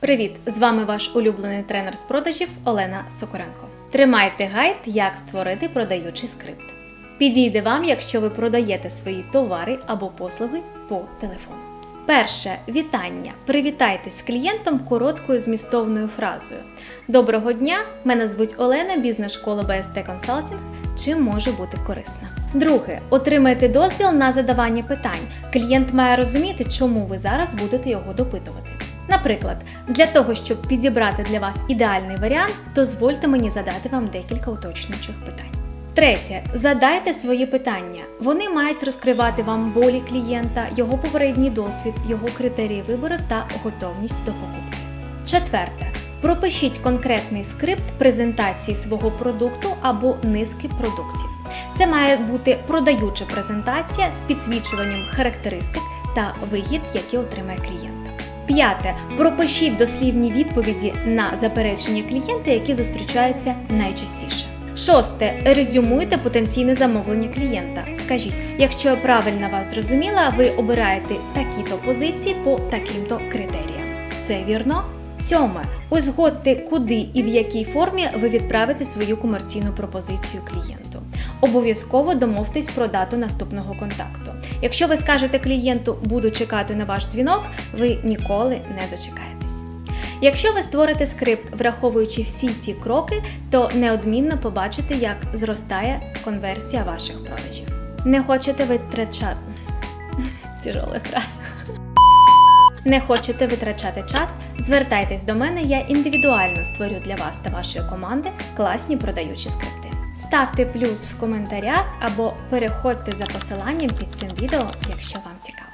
Привіт! З вами ваш улюблений тренер з продажів Олена Сокоренко. Тримайте гайд, як створити продаючий скрипт. Підійде вам, якщо ви продаєте свої товари або послуги по телефону. Перше вітання. Привітайтесь з клієнтом короткою змістовною фразою. Доброго дня! Мене звуть Олена, бізнес-школа BST Consulting. Чим може бути корисна? Друге, отримайте дозвіл на задавання питань. Клієнт має розуміти, чому ви зараз будете його допитувати. Наприклад, для того, щоб підібрати для вас ідеальний варіант, дозвольте мені задати вам декілька уточнюючих питань. Третє, задайте свої питання. Вони мають розкривати вам болі клієнта, його попередній досвід, його критерії вибору та готовність до покупки. Четверте, пропишіть конкретний скрипт презентації свого продукту або низки продуктів. Це має бути продаюча презентація з підсвічуванням характеристик та вигід, які отримає клієнт. П'яте. Пропишіть дослівні відповіді на заперечення клієнта, які зустрічаються найчастіше. Шосте. Резюмуйте потенційне замовлення клієнта. Скажіть, якщо я правильно вас зрозуміла, ви обираєте такі-то позиції по таким-то критеріям. Все вірно? Сьоме. Узгодьте, куди і в якій формі ви відправите свою комерційну пропозицію клієнту. Обов'язково домовтесь про дату наступного контакту. Якщо ви скажете клієнту буду чекати на ваш дзвінок, ви ніколи не дочекаєтесь. Якщо ви створите скрипт, враховуючи всі ці кроки, то неодмінно побачите, як зростає конверсія ваших продажів. Не хочете витрачати Тяжелий фраз. Не хочете витрачати час? Звертайтесь до мене, я індивідуально створю для вас та вашої команди класні продаючі скрипти. Ставте плюс в коментарях або переходьте за посиланням під цим відео, якщо вам цікаво.